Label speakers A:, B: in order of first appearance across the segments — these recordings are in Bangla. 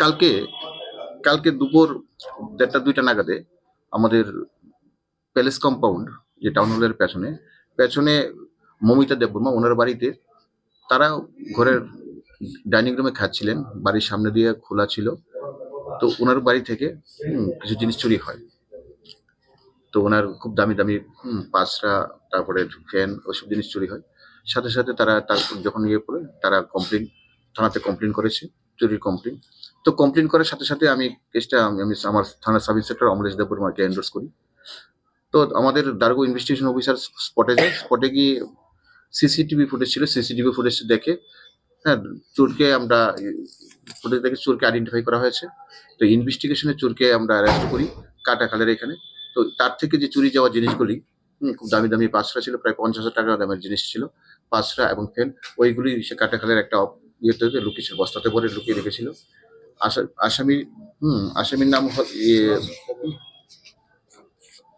A: কালকে কালকে দুপুর দেড়টা, দুইটা নাগাদে আমাদের প্যালেস কম্পাউন্ড যে টাউন হলের পেছনে পেছনে মমিতা দেববর্মা, ওনার বাড়িতে তারা ঘরের ডাইনিং রুমে খাচ্ছিলেন, বাড়ির সামনে দিয়ে খোলা ছিল। তো ওনার বাড়ি থেকে কিছু জিনিস চুরি হয়। তো ওনার খুব দামি দামি পাঁচরা, তারপরে ফ্যান, ওইসব জিনিস চুরি হয়। সাথে সাথে তারা তার যখন ইয়ে করে, তারা কমপ্লেন থানাতে কমপ্লেন করেছে। চুরির কমপ্লেন তো কমপ্লেন করার সাথে সাথে আমি কেসটা আমি আমি আমার থানা সাব ইন্সপেক্টর অমলেশ দেববর্মাকে এন্ডোর্স করি। তো আমাদের দার্গো ইনভেস্টিগেশন অফিসার স্পটে যায়। স্পটে গিয়ে সিসিটিভি ফুটেজ ছিল। সিসিটিভি ফুটেজ দেখে হ্যাঁ চোরকে আমরা ফুটেজ দেখে চোরকে আইডেন্টিফাই করা হয়েছে। তো ইনভেস্টিগেশনে চোরকে আমরা অ্যারেস্ট করি কাটাখালের এখানে। তো তার থেকে যে চুরি যাওয়া জিনিসগুলি খুব দামি দামি পাঁচরা ছিল, প্রায় পঞ্চাশ হাজার টাকা দামের জিনিস ছিল, পাঁচরা এবং ফেন ওইগুলি সে কাটাখালের একটা ইয়েতে লুকিয়েছিল বস্তাতে ভরে লুকিয়ে রেখেছিল। আসা- আসামি হুম আসামির নাম ইয়ে,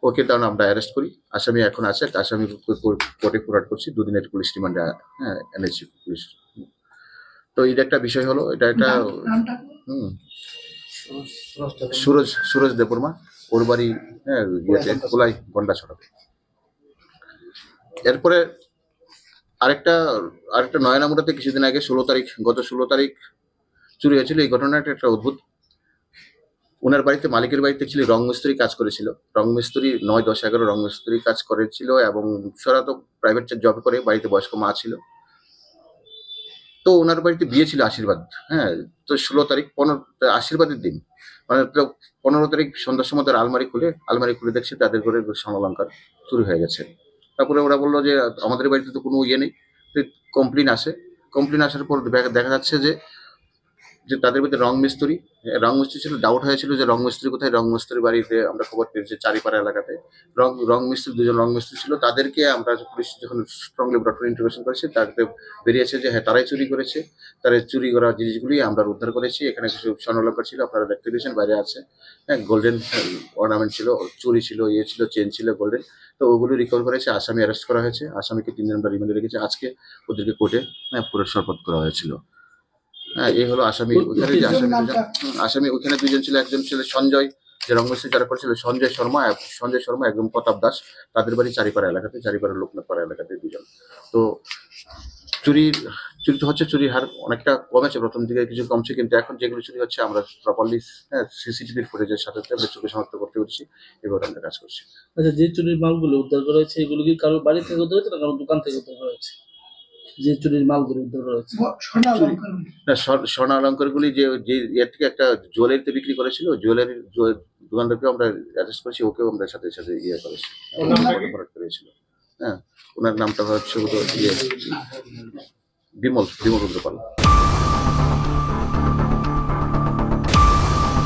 A: ওকে তার আমরা অ্যারেস্ট করি। আসামি এখন আছে আসামি কোর্টে ফোরাট করছি দুদিনের পুলিশ রিমান্ডে হ্যাঁ এনেছি পুলিশ। তো এটা একটা বিষয় হলো এটা একটা হুম। সুরজ সুরজ দেববর্মা ওর বাড়ি হ্যাঁ ইয়েতে কোলাই গন্ডা ছড়াবে এরপরে আরেকটা আরেকটা নয়নামুড়াতে কিছুদিন আগে ষোলো তারিখ, গত ষোলো তারিখ চুরি হয়েছিল। এই ঘটনাটা একটা অদ্ভুত। ওনার বাড়িতে মালিকের বাড়িতে ছিল রং মিস্ত্রি কাজ করেছিল। রং মিস্ত্রি নয়, দশ, এগারো রং মিস্ত্রি কাজ করেছিল এবং সরা তো প্রাইভেট জব করে, বাড়িতে বয়স্ক মা ছিল। তো ওনার বাড়িতে বিয়ে ছিল আশীর্বাদ হ্যাঁ তো ষোলো তারিখ পনেরো, আশীর্বাদের দিন। মানে তো পনেরো তারিখ সন্ধ্যার সময় তার আলমারি খুলে আলমারি খুলে দেখছে তাদের ঘরে স্বর্ণালঙ্কার চুরি হয়ে গেছে। তারপরে ওরা বলল যে, আমাদের বাড়িতে তো কোনো ইয়ে নেই। কমপ্লেন আসে। কমপ্লেন আসার পর দেখা- যাচ্ছে যে যে তাদের মধ্যে রং মিস্ত্রি রং মিস্ত্রি ছিল ডাউট হয়েছিল যে রং মিস্ত্রি কোথায়, রং মিস্ত্রি বাড়িতে আমরা খবর পেয়েছি চারিপাড়া এলাকাতে। রং রং মিস্ত্রি, দুজন রং মিস্ত্রি ছিল, তাদেরকে আমরা পুলিশ যখন স্ট্রংলি ডক্টর ইন্টারভেশন করেছি তাদের বেরিয়েছে যে হ্যাঁ তারাই চুরি করেছে। তারা চুরি করা জিনিসগুলি আমরা উদ্ধার করেছি। এখানে কিছু স্বর্ণলঙ্কার ছিল, আপনারা দেখতে পেয়েছেন, বাইরে আছে। হ্যাঁ গোল্ডেন অর্নামেন্ট ছিল, চুরি ছিল ইয়ে ছিল চেন ছিল গোল্ডেন তো ওগুলো রিকভার করেছে, আসামি অ্যারেস্ট করা হয়েছে। আসামিকে তিন দিন আমরা রিমান্ডে রেখেছি। আজকে ওদেরকে কোর্টে হ্যাঁ পুরো শপথ করা হয়েছিল। হ্যাঁ এই হলো আসামি। ওখানে যে আসামি দুজন আসামি ওখানে দুজন ছিল একজন ছিল সঞ্জয় যে রঙ্গশ্রী যারা করেছিল সঞ্জয় শর্মা সঞ্জয় শর্মা একদম প্রতাপ দাস। তাদের বাড়ি চারিপাড়া এলাকাতে চারিপাড়া লোকনাথপাড়া এলাকাতে দুজন। তো চুরির চুরি তো হচ্ছে চুরির হার অনেকটা কমেছে প্রথম দিকে কিছু কমছে কিন্তু এখন যেগুলো চুরি হচ্ছে আমরা প্রপারলি হ্যাঁ সিসিটিভির ফুটেজের সাথে আমরা চোখে শনাক্ত করতে পারছি এবার আমরা কাজ করছি।
B: আচ্ছা যে চুরির মালগুলো উদ্ধার করা হয়েছে এগুলো কি কারোর বাড়ি থেকে উদ্ধার হয়েছে না কারোর দোকান থেকে উদ্ধার করা হয়েছে? যে চুরির মালগুলো
A: রয়েছে। সোনা অলঙ্কারগুলি যে যে এর থেকে একটা জুয়েলারিতে বিক্রি করেছিল জুয়েলারি দোকানদারকে আমরা অ্যারেস্ট করেছি ওকেও আমরা সাথে সাথে ইয়ে করেছি। করেছিল। হ্যাঁ ওনার নামটা হচ্ছে ইয়ে বিমল বিমল রুদ্রপাল।